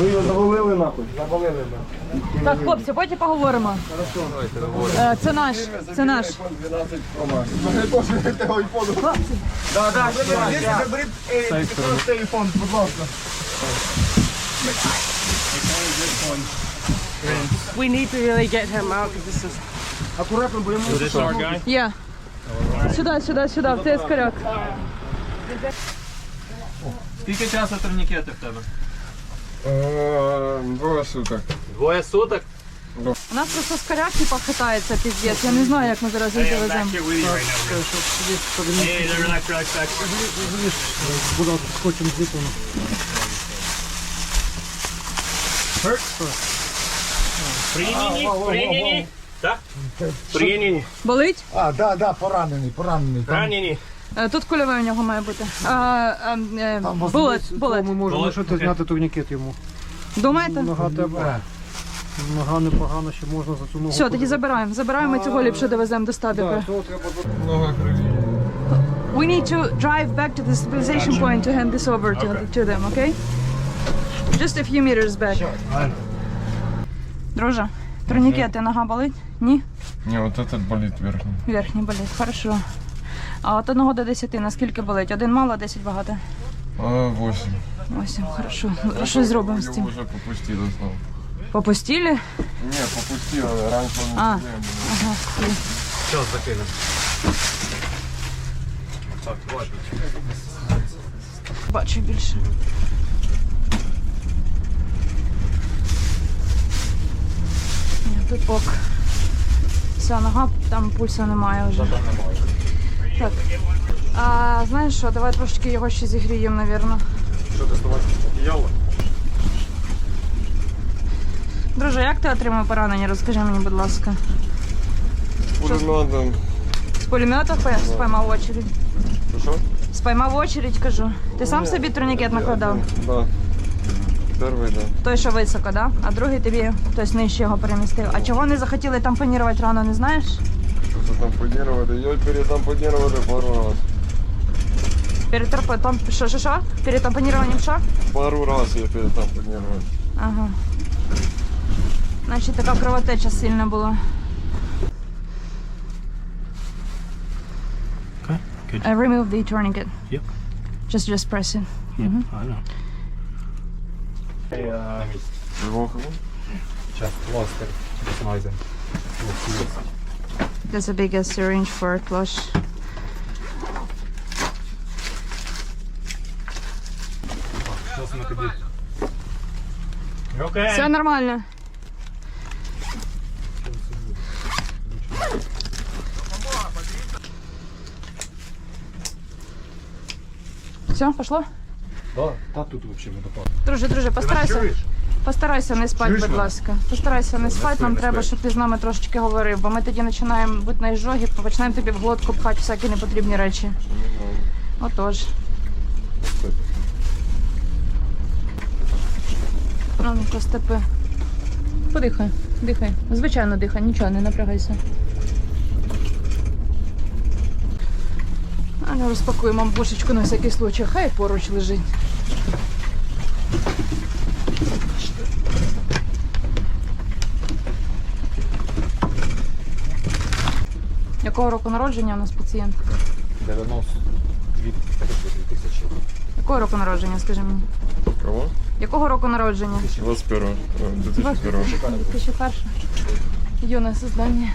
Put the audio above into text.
Ви його завалили нахуй? Завалили ми. Так, хлопці, потім поговоримо. Е, Це наш, це наш. iPhone 12 Pro Max. Мене теж того айфону. Хлопці, Так, так, заберіть телефон, будь ласка. We need to really get him out because this is. Акуратно, бо йому є. Сюди, сюди, сюди, в цей скоряк. Скільки часу турнікети в тебе? Е, Двоє суток. Двоє суток. У нас просто скоряк типа хитається піздець. Я не знаю, як ми зараз їх довеземо. буде скотчем зліплено. Прийняні, прийняні. Так? Прийняні. Болить? А, да, да, поранений, поранений. Там, Ранені. Е, Тут кульове у нього має бути. А, е, там Булет, булет. Ми можемо Булет, окей. зняти турнікет йому. Думаєте? Нога тебе. Нога непогана, ще можна за цю ногу. Все, тоді забираємо. Забираємо і цього ліпше довеземо до стабіка. We need to drive back to the stabilization point to hand this over to, to them, okay? Just a few meters back. Друже, турнікети, нога болить? Ні? Ні, от этот болить верхній. Верхній болить, хорошо. А от 1 до 10 наскільки болить? Один мало, 10 багато. А, 8. 8, хорошо. Що зробимо з цим? Його вже попустили знову. По постілі? Ні, попустили, раніше не А. Ага. Що закинемо? Так, ладно. Бачу більше. Тут ок. Вся нога, там пульсу немає вже. Так. А, знаєш що, давай трошечки його ще зігріємо, напевно. Що доставати одіяло? Друже, як ти отримав поранення? Розкажи мені, будь ласка. Пулеметом. З пулемета пе- очередь. Що? Спіймав очередь, кажу. Ти сам собі турнікет накладав? Да. Перший, да. Той, що високо, да? а другий тобі хтось нижче його перемістив. А чого не захотіли тампонірувати рану, не знаєш? Що тампонувати? Його перетампонувати пару раз. Перед там, що, що, що? Перед тампоніруванням що? Пару раз я перетампонував. Ага. Значить, така кровотеча сильна була. Okay, good. I remove the tourniquet. Yep. Just, just press it. Mhm. I know. Його Сейчас пластир знайдемо. That's the biggest syringe for flush. Зараз ми тобі. Окей. Все нормально. Все, пошло? Да, та тут взагалі водопад. Друже, друже, постарайся. Постарайся не спати, Чуєш будь мене? ласка. Постарайся не спати. Нам треба, щоб ти з нами трошечки говорив, бо ми тоді починаємо бути на іжогі, починаємо тобі в глотку пхати всякі непотрібні речі. Отож. Ну, ну, просто степи. Подихай, дихай. Звичайно, дихай, нічого, не напрягайся. А ну розпакуємо бушечку на всякий случай. Хай поруч лежить. Якого року народження у нас пацієнт? 92 тисячі. Якого року народження, скажи мені? Кого? Якого року народження? 21. 2001. 2001. Юне создання.